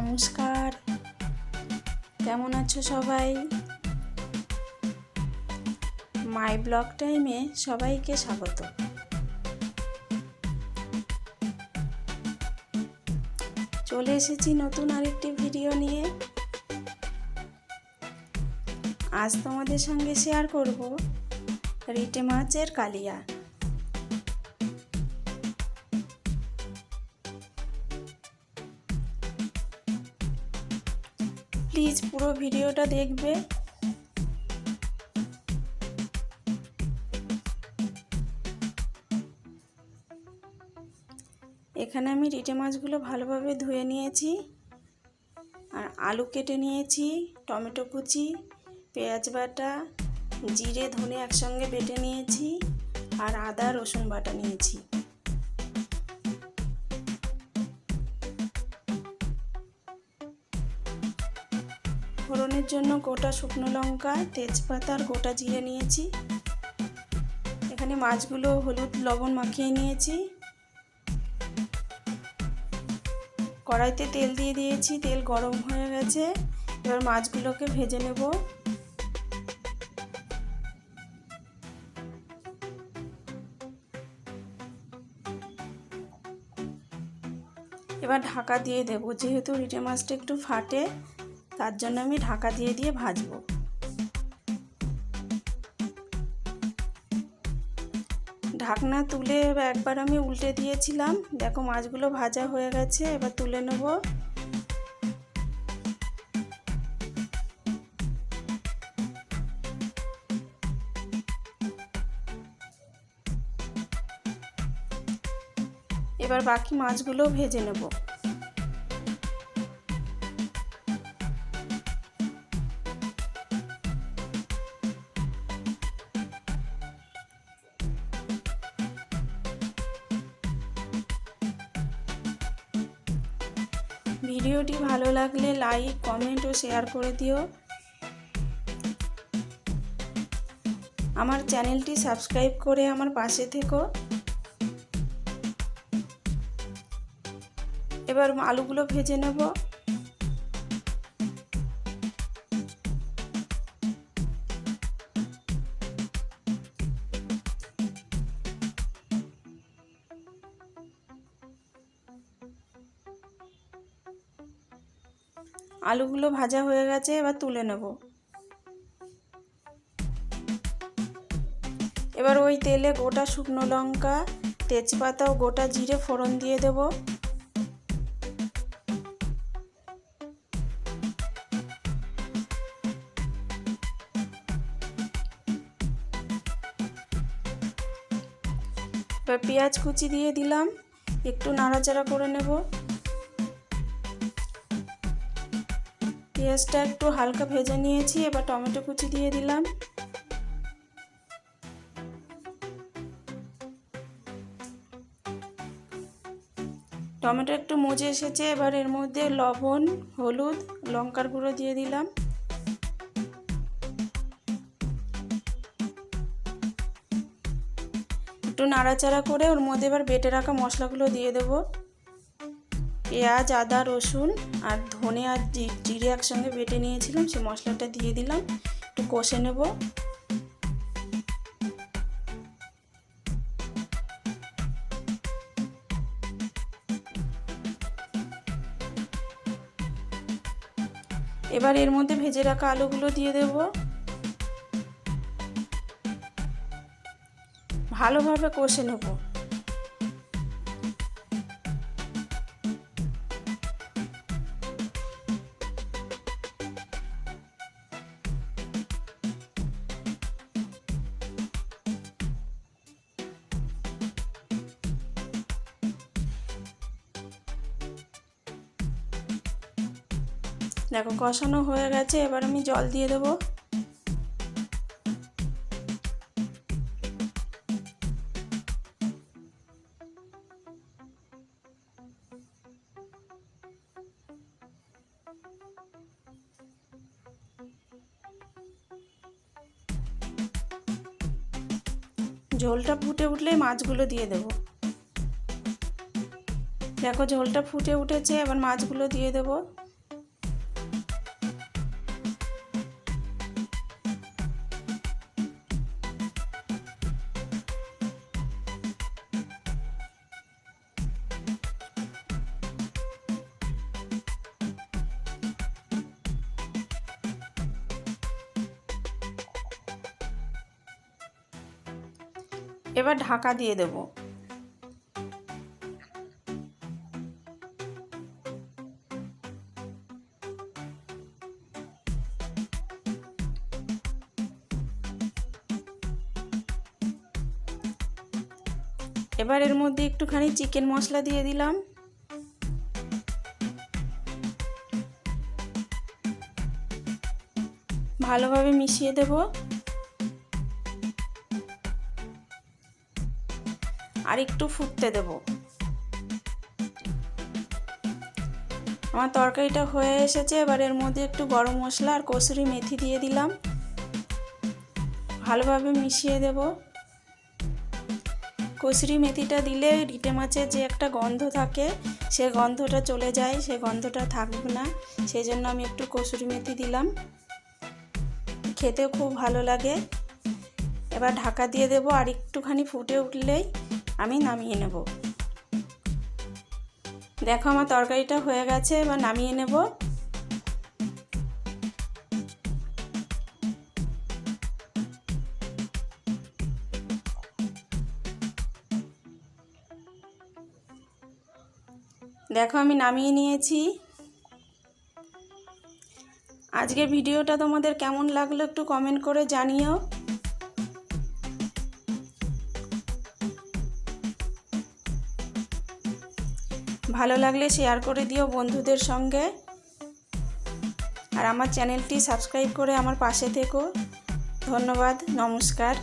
নমস্কার। কেমন আছো সবাই? মাই ব্লগ টাইমে সবাইকে স্বাগত। চলে এসেছি নতুন আরেকটি ভিডিও নিয়ে। আজ তোমাদের সঙ্গে শেয়ার করব রিটে মাছের কালিয়া। প্লিজ পুরো ভিডিওটা দেখবে। এখানে আমি রিটে মাছগুলো ভালোভাবে ধুয়ে নিয়েছি। আর আলু কেটে নিয়েছি, টমেটো কুচি, পেঁয়াজ বাটা, জিরে, ধনে একসঙ্গে বেটে নিয়েছি, আর আদা, রসুন বাটা নিয়েছি। ফোড়নের জন্য গোটা শুকনো লঙ্কা, তেজপাতা আর গোটা জিরে নিয়েছি। এখানে মাছগুলো হলুদ, লবণ মাখিয়ে নিয়েছি। কড়াইতে তেল দিয়ে দিয়েছি, তেল গরম হয়ে গেছে। এবার মাছগুলোকে ভেজে নেব। এবার ঢাকা দিয়ে দেবো, যেহেতু রিটে মাছটা একটু ফাটে তার জন্য আমি ঢাকা দিয়ে দিয়ে ভাজবো। ঢাকনা তুলে একবার আমি উল্টে দিয়েছিলাম। দেখো মাছগুলো ভাজা হয়ে গেছে, এবার তুলে নেব। এবার বাকি মাছগুলো ভেজে নেব। ভিডিওটি ভালো লাগলে লাইক, কমেন্ট ও শেয়ার করে দিও। আমার চ্যানেলটি সাবস্ক্রাইব করে আমার পাশে থেকো। এবার আলুগুলো ভেজে নেব। আলুগুলো ভাজা হয়ে গেছে, এবার তুলে নেব। এবার ওই তেলে গোটা শুকনো লঙ্কা, তেজপাতা ও গোটা জিরে ফোড়ন দিয়ে দেব। এবার পেঁয়াজ কুচি দিয়ে দিলাম, একটু নাড়াচাড়া করে নেব। পেঁয়াজটা একটু হালকা ভেজে নিয়েছি, এবার টমেটো কুচি দিয়ে দিলাম। টমেটো একটু মজে এসেছে, এবার এর মধ্যে লবণ, হলুদ, লঙ্কার গুঁড়ো দিয়ে দিলাম। একটু নাড়াচাড়া করে ওর মধ্যে এবার বেটে রাখা মশলাগুলো দিয়ে দেবো। পেঁয়াজ, আদা, রসুন আর ধনে আর জিরে একসঙ্গে বেটে নিয়েছিলাম। সে মশলাটা দিয়ে দিলাম। একটু কষে নেব। এবার এর মধ্যে ভেজে রাখা আলুগুলো দিয়ে দেব। ভালোভাবে কষে নেব। দেখো কষানো হয়ে গেছে, এবার আমি জল দিয়ে দেবো। ঝোলটা ফুটে উঠলেই মাছগুলো দিয়ে দেব। দেখো ঝোলটা ফুটে উঠেছে, এবার মাছগুলো দিয়ে দেবো। এবার ঢাকা দিয়ে দেব। এবার এর মধ্যে একটুখানি চিকেন মশলা দিয়ে দিলাম। ভালোভাবে মিশিয়ে দেব। আর একটু ফুটতে দেব। আমার তরকারিটা হয়ে এসেছে, এবার এর মধ্যে একটু গরম মশলা আর কসুরি মেথি দিয়ে দিলাম। ভালোভাবে মিশিয়ে দেব। কসুরি মেথিটা দিলে রিটে মাছের যে একটা গন্ধ থাকে, সে গন্ধটা চলে যায়, সে গন্ধটা থাকবে না, সেই জন্য আমি একটু কসুরি মেথি দিলাম। খেতেও খুব ভালো লাগে। এবার ঢাকা দিয়ে দেব আর একটুখানি ফুটে উঠলেই আমি নামিয়ে নেব। দেখো আমার তরকারিটা হয়ে গেছে, এবার নামিয়ে নেব। দেখো আমি নামিয়ে নিয়েছি। আজকের ভিডিওটা তোমাদের কেমন লাগল একটু কমেন্ট করে জানিও। ভালো লাগলে শেয়ার করে দিও বন্ধুদের সঙ্গে। আর আমার চ্যানেলটি সাবস্ক্রাইব করে আমার পাশে থেকো। ধন্যবাদ, নমস্কার।